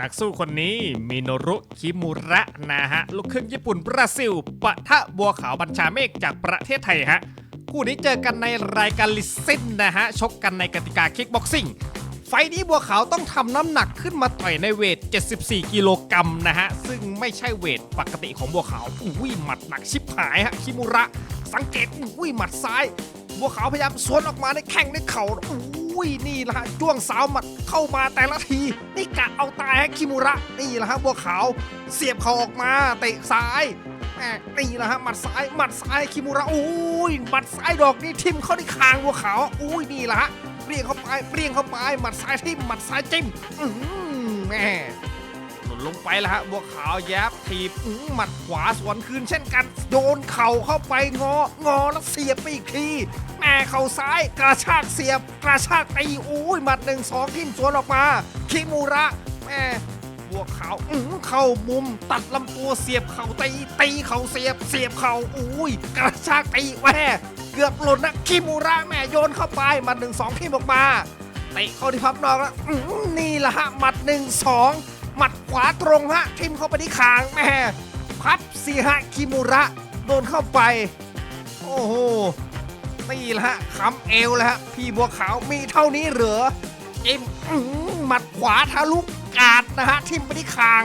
นักสู้คนนี้มิโนรุคิมุระนะฮะ ลูกครึ่งญี่ปุ่นบราซิล ปะทะบัวขาวบัญชาเมฆจากประเทศไทยฮะ คู่นี้เจอกันในรายการลิซินนะฮะ ชกกันในกติกาคิกบ็อกซิ่ง ไฟล์นี้บัวขาวต้องทำน้ำหนักขึ้นมาต่อยในเวท 74 กิโลกรัมนะฮะ ซึ่งไม่ใช่เวทปกติของบัวขาวอุ้ยหมัดหนักชิบหายฮะคิมุระ สังเกตอุ้ยหมัดซ้าย บัวขาวพยายามสวนออกมาในแข้งในเข่าอุ้ยนี่ละฮะจ้วงสาวหมัดเข้ามาแต่ละที นี่กะเอาตายฮะคิมุระนี่ละฮะบัวขาวเสียบเข่าออกมาเตะซ้ายแหม่นี่ละฮะหมัดซ้ายหมัดซ้ายคิมุระอุ้ยหมัดซ้ายดอกนี่ทิ่มเข้าที่คางบัวขาวอุ้ยนี่ละฮะเปรี้ยงเข้าไปเปรี้ยงเข้าไปหมัดซ้ายทิ่มหมัดซ้ายจิ้มอื้อหือแหม่ หล่นลงไปแล้วฮะบัวขาวแยบถีบอื้อหมัดขวาสวนคืนเช่นกัน โยนเข่าเข้าไปงองอแล้วเสียบไปอีกทีแม่เข่าซ้ายกระชากเสียบ กระชากตีอุ้ยหมัดหนึ่งสองทิ่มสวนออกมาคิมูระแม่บัวขาวอื้อเข้ามุม ตัดลำตัวเสียบเข่าตีตีเข่าเสียบ เสียบเข่าอุ้ยกระชากตีแม่เกือบหล่นนะคิมูระแม่โยนเข้าไปหมัดหนึ่งสองที่ออกมาเตะเข้าที่พับนอกแล้วนี่แหละฮะหมัดหนึ่งสอง หมัดขวาตรงฮะทิมเข้าไปที่คางแม่พับสี่ฮะคิมูระโดนเข้าไป โอ้โหนี่แหละฮะคำเอวแล้วฮะพี่บัวขาวมีเท่านี้เหรอจิ้มอื้อหือหมัดขวาทะลุกาดนะฮะทิมไปที่คาง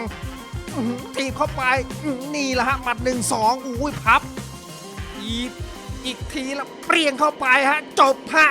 ทีบเข้าไปนี่แหละฮะหมัดหนึ่งสองอุ้ยพับอีกอีกทีละเปรียงเข้าไปฮะจบฮะ